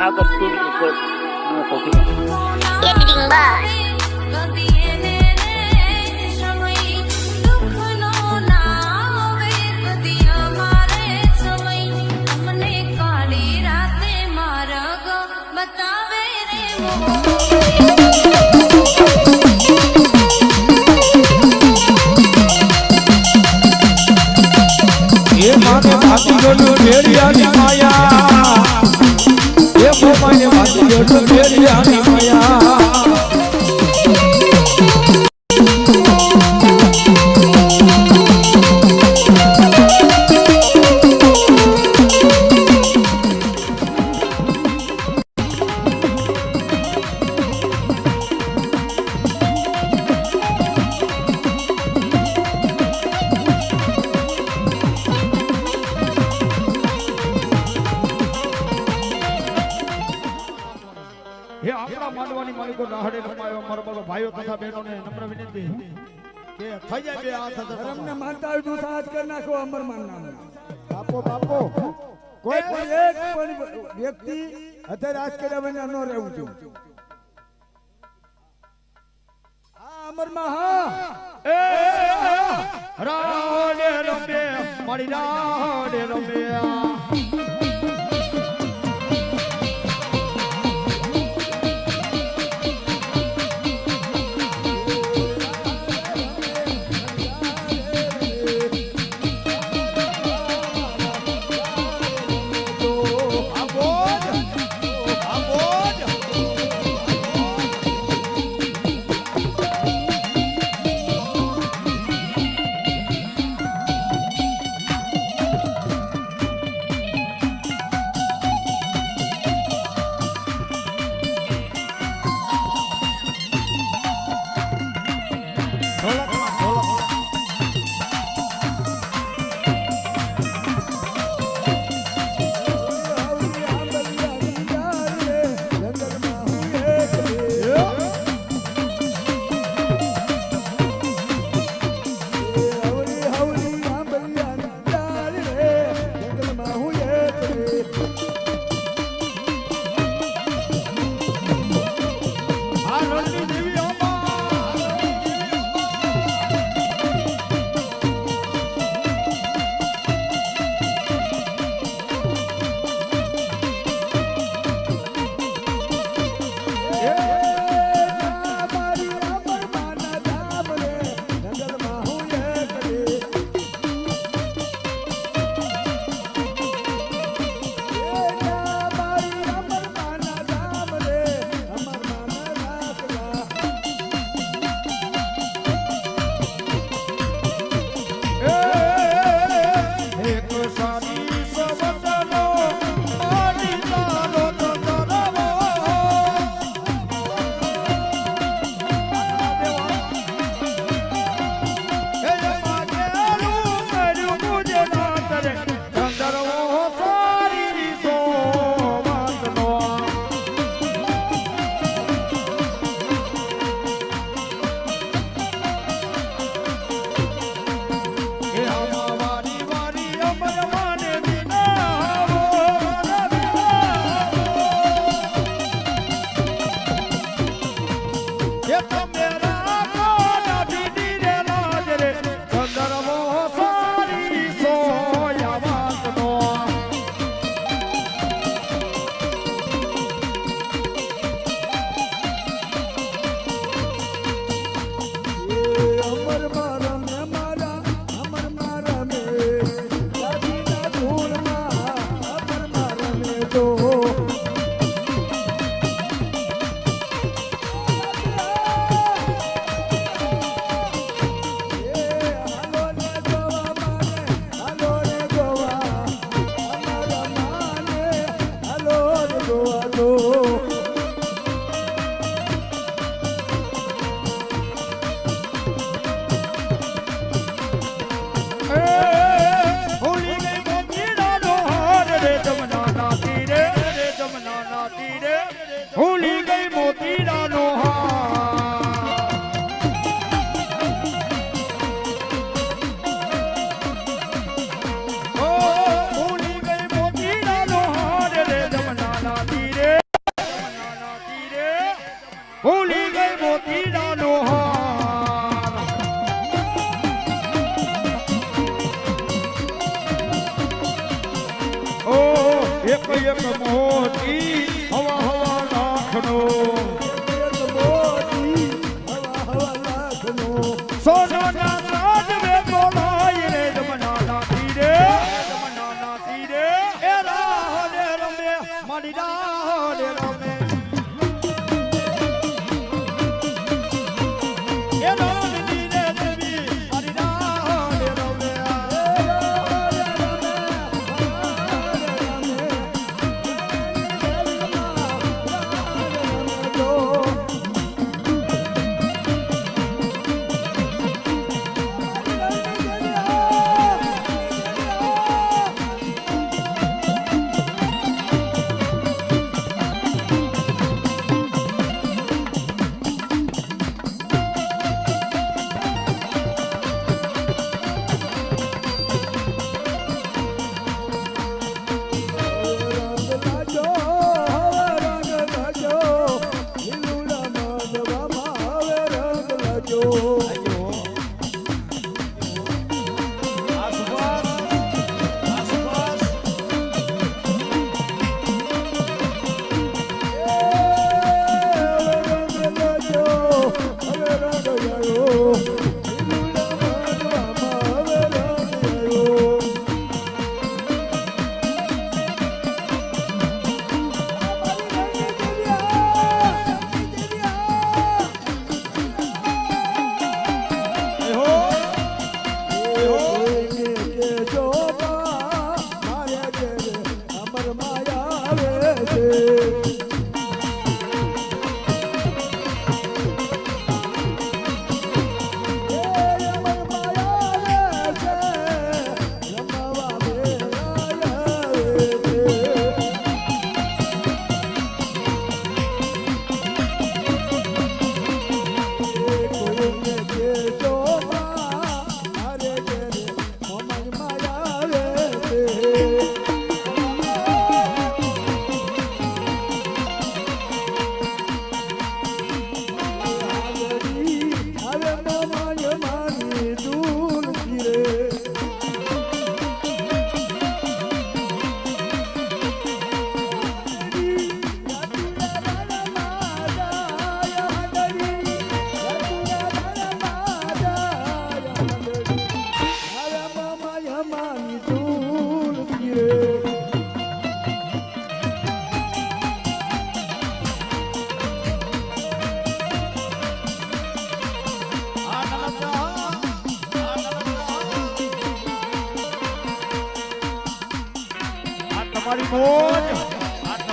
આગળ ન copy editing એ માને ભાતી ગયો ભેડિયાની માયા. ભાતી ગયો ભેડિયાની માયા હે તથા બહેનોને નમ્ર વિનંતી કે થઈ જાય બે હાથ ધર્મને માનતા હોય તો સાથ કરી નાખો અમર માનના બાપો બાપો. કોઈ પણ એક પણ વ્યક્તિ અત્યારે આજ કર્યા વિના ન રહેવું જોઈએ. અમર મહા હા. એ રાહડે રમે મારી રાહડે રમે રમે મારી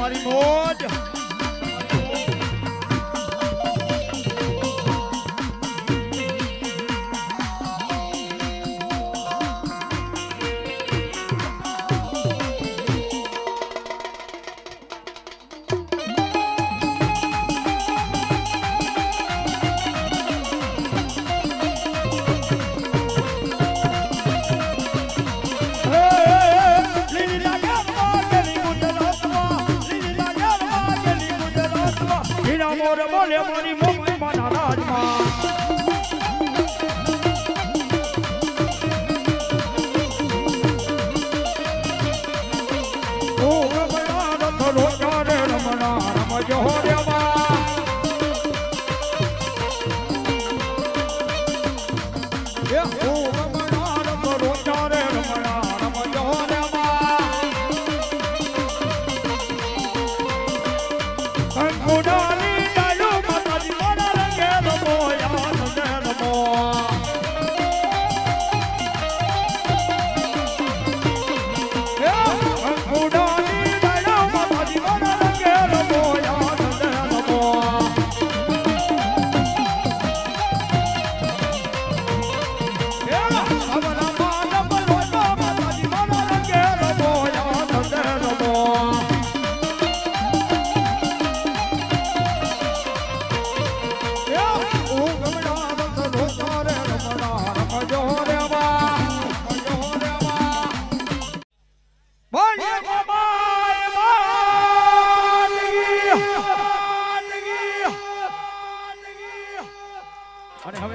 તમારી મોજ. બોલે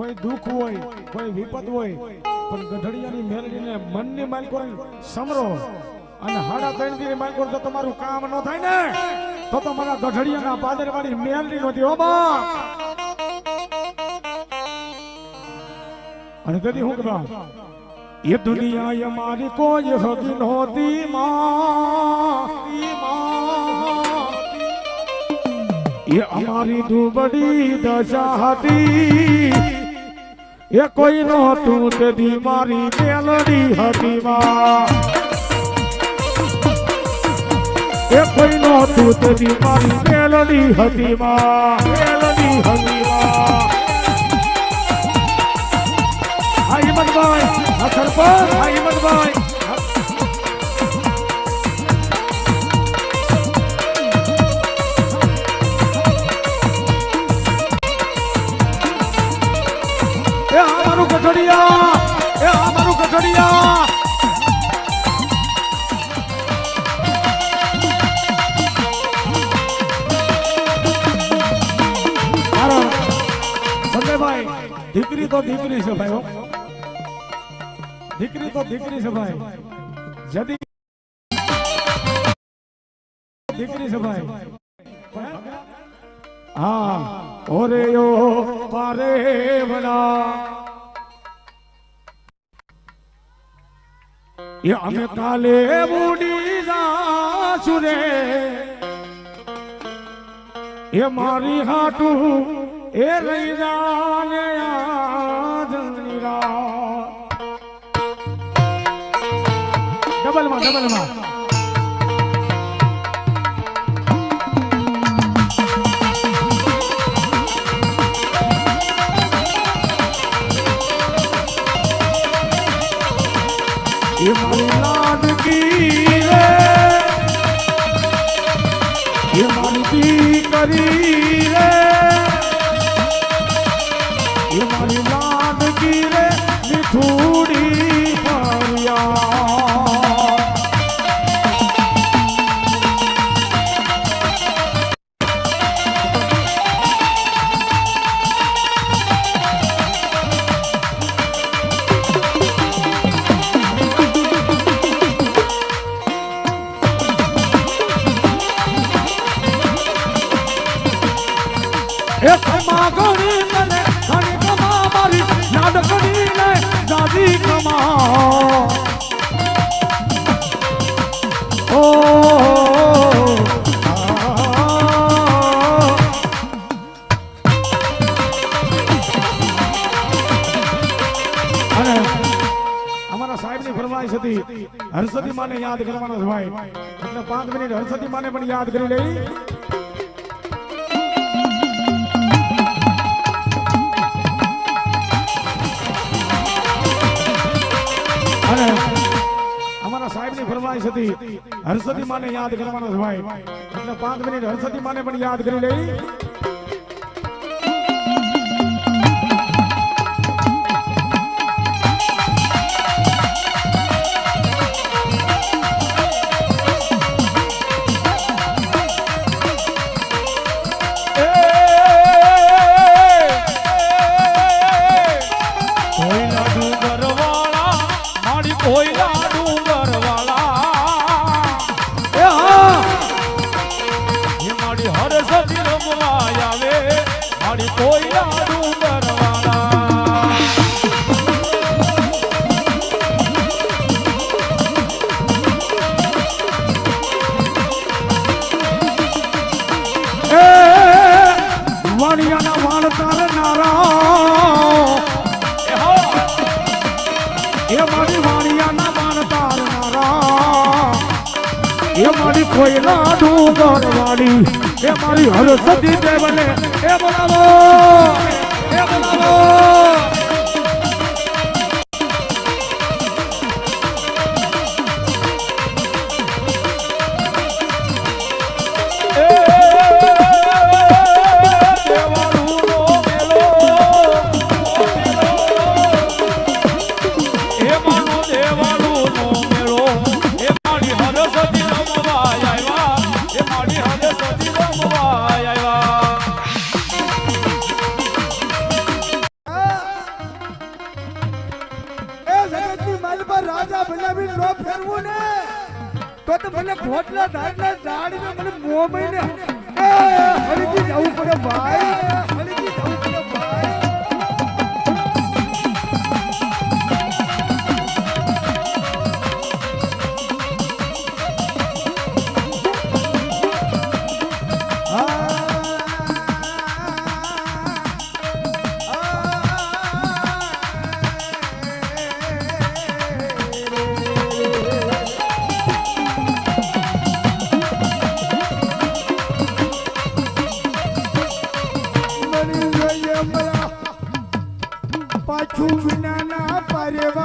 કોઈ દુઃખ હોય, કોઈ વિપદ હોય, પણ ગઢડિયાની મેલડીને મનની માલકો સમરો અને હાડા ત્રણ દિન માલકો, જો તમારું કામ ન થાય ને, તો તો મારા ગઢડિયાના પાદરવાની મેલડી નહોતી હો અને તેથી હું કહેવા એ દુનિયા એ મારી કોઈ હકી નહોતી, માં. અમારી દુબડી દશા હતી. એ કોઈ નહોતું તે બીમારી મેલડી હતી માં એ કોઈ નહોતું તે બીમારી મેલડી હતી માં મેલડી હતી માં હા હિંમતભાઈ હા સરપંચ કઠડિયા એ આ મારું મારો સંજયભાઈ, દીકરી તો દીકરી છે ભાઈ. દીકરી તો દીકરી છે ભાઈ. જદી દીકરી છે ભાઈ. હા. ઓરે યો પારે વડા એ અમે કાલે બુડી જાશું રે એ મારી હાટું એ રહી જાને ડબલમાં ડબલમાં. લાડકી રે હતી હર્ષદી માને યાદ કરવાનો છે ભાઈ. એટલે પાંચ મિનિટ હર્ષદી માને પણ યાદ કરી લઈ. સાહેબની ફરમાઈશ હતી હર્ષદી માને યાદ કરવાનો ભાઈ. એટલે પાંચ મિનિટ હર્ષદી માને પણ યાદ કરી લઈ. મારી હરસદી રમવા આવે. મારી કોઈના ડુંગર ડુંગર વાળી એ મારી હરસતી દેવને. એ બોલાવો. એ બોલાવો. Царевна.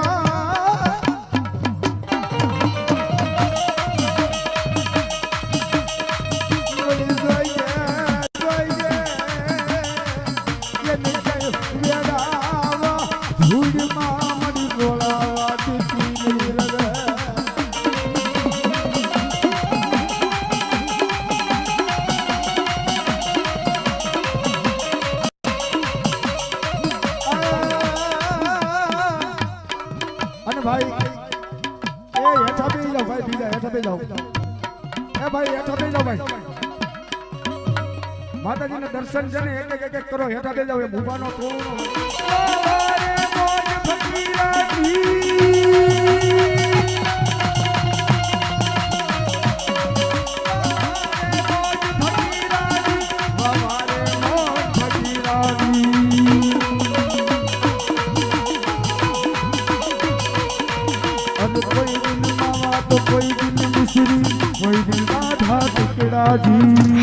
राजी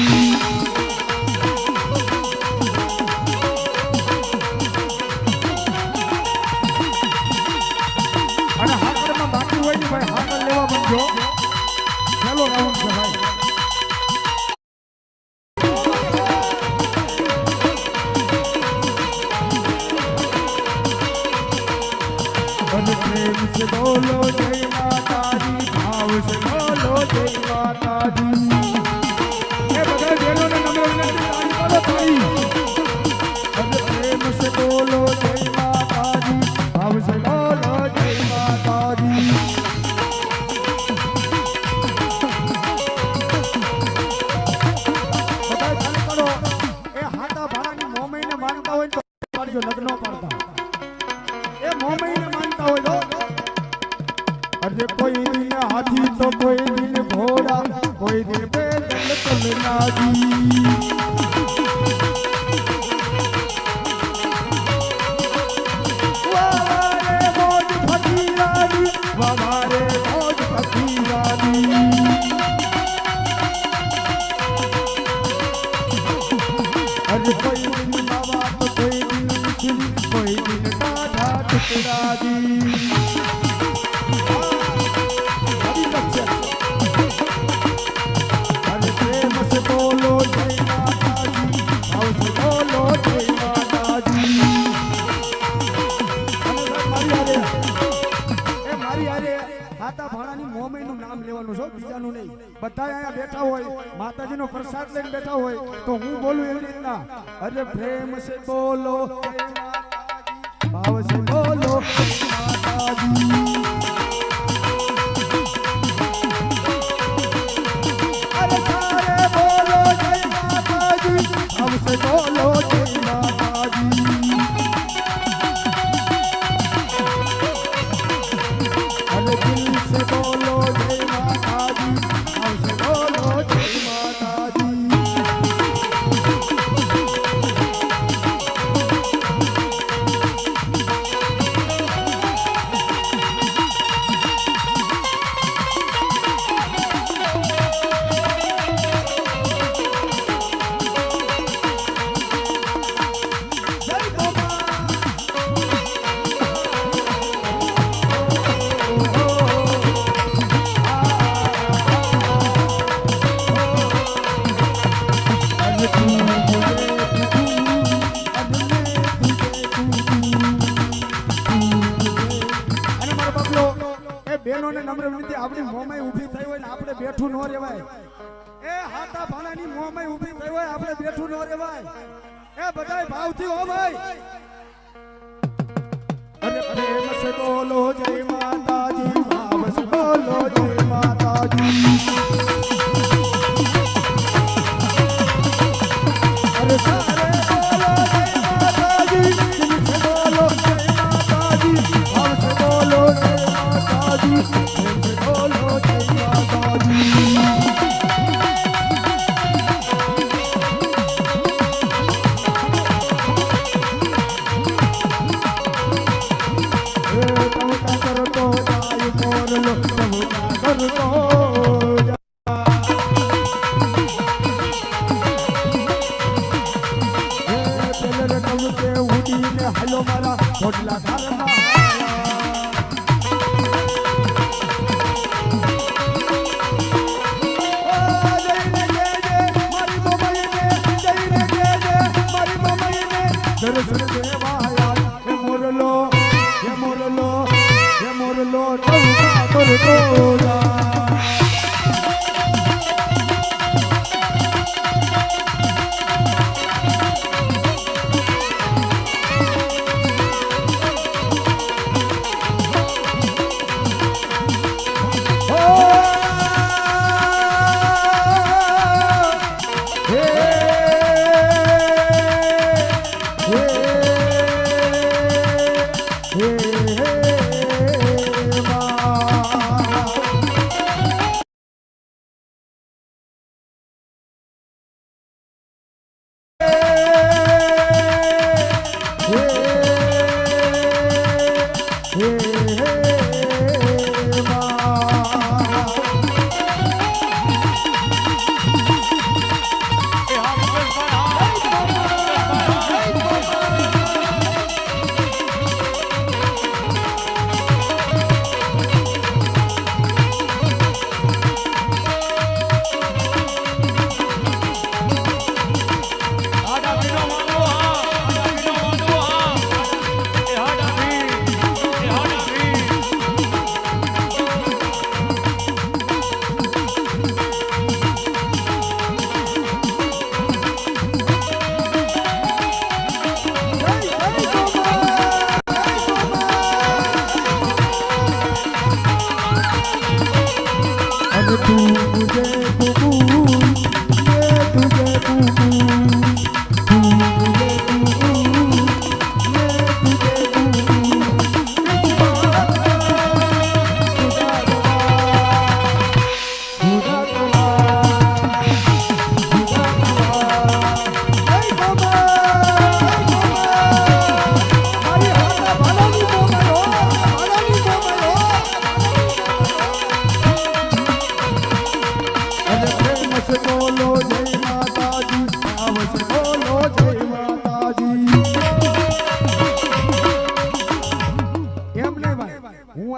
સાદા ભાણાની મોમેનું નામ લેવાનું છો, બીજાનું નહીં. બધા અહીંયા બેઠા હોય, માતાજીનો પ્રસાદ લઈને બેઠા હોય, તો હું બોલું એવી રીતના, અરે પ્રેમ સે બોલો ભાવ સે બોલો માતાજી.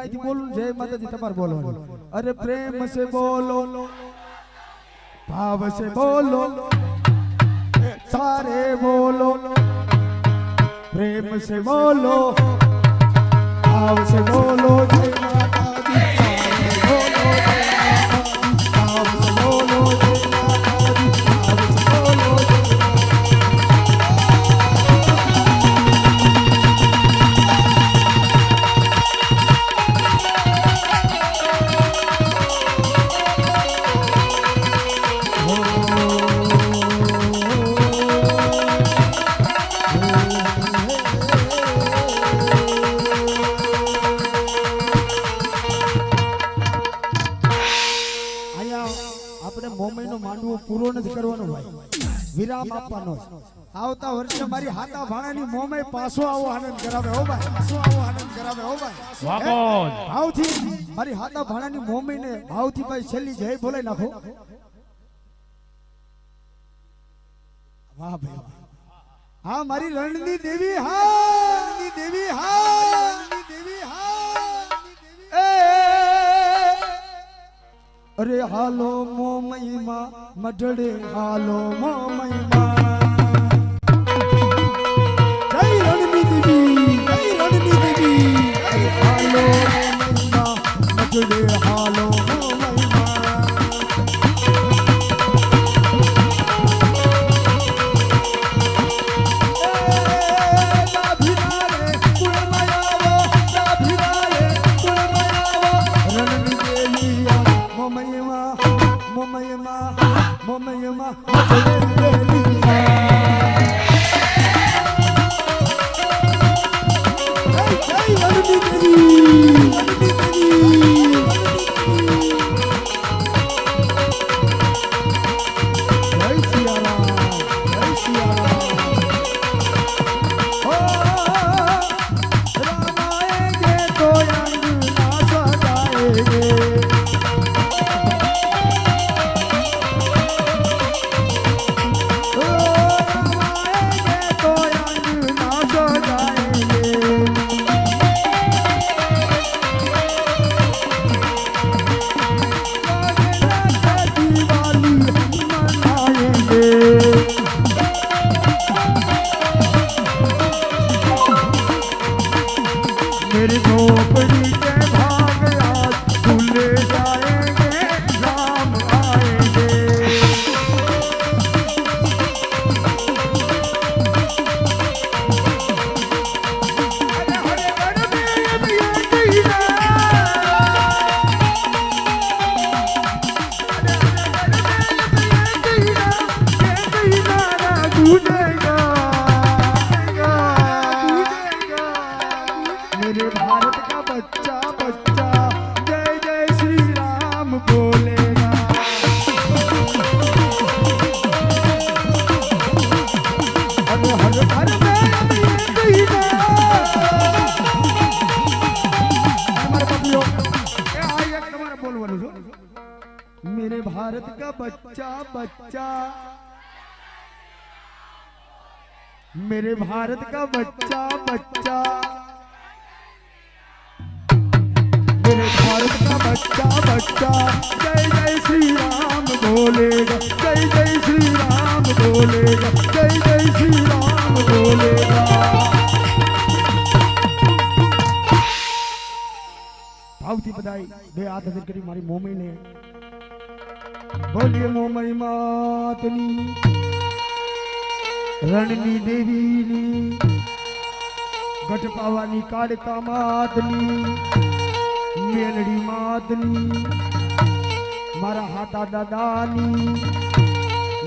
અહીંથી બોલું, જય માતાજી, તમારે બોલવાનું. અરે પ્રેમ સે બોલો. ભાવ સે બોલો. સારે બોલો. પ્રેમ સે બોલો. ભાવ સે બોલો, જય માતાજી. પૂરો નથી કરવાનો ભાઈ. વિરામ આપવાનો આવતા વર્ષે મારી હાતા ભાણાની મોમે પાછો આવો આનંદ કરાવે હો ભાઈ. પાછો આવો આનંદ કરાવે હો ભાઈ. વાગોજ ભાવથી મારી હાતા ભાણાની મોમઈને ભાવથી ભાઈ છેલ્લી જય બોલાઈ નાખો. વાહ ભાઈ હા મારી રણની દેવી હા રણની દેવી હા. અરે હાલો મોમઈમાં મઢડે હાલો દેવી અરે હાલો મહિમા મઢડે હાલો મોમયમાં મોમયમાં મોમયમાં भारत का बच्चा बच्चा। मेरे भारत का बच्चा बच्चा। जय जय श्री राम बोलेगा, जय जय श्री राम बोलेगा, जय जय श्री राम बोलेगा। भावती बधाई, बे आदर दिन करी हमारी मोमिन ने। बोलिए मोमई मातनी। રણની દેવીની ગઢ પાવાની કાળકા માતની મેલડી માતની મારા હાતા દાદાની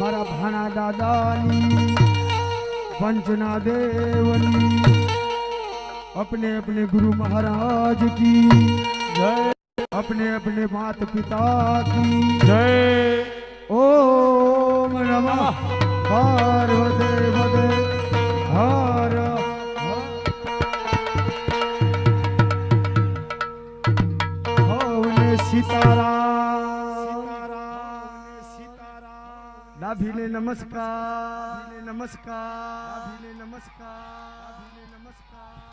મારા ભાણા દાદાની પંચના દેવની अपने अपने गुरु महाराज की જય अपने अपने माता पिता की જય ओम नमः નાભીને નમસ્કાર. નમસ્કાર. નમસ્કાર. નમસ્કાર.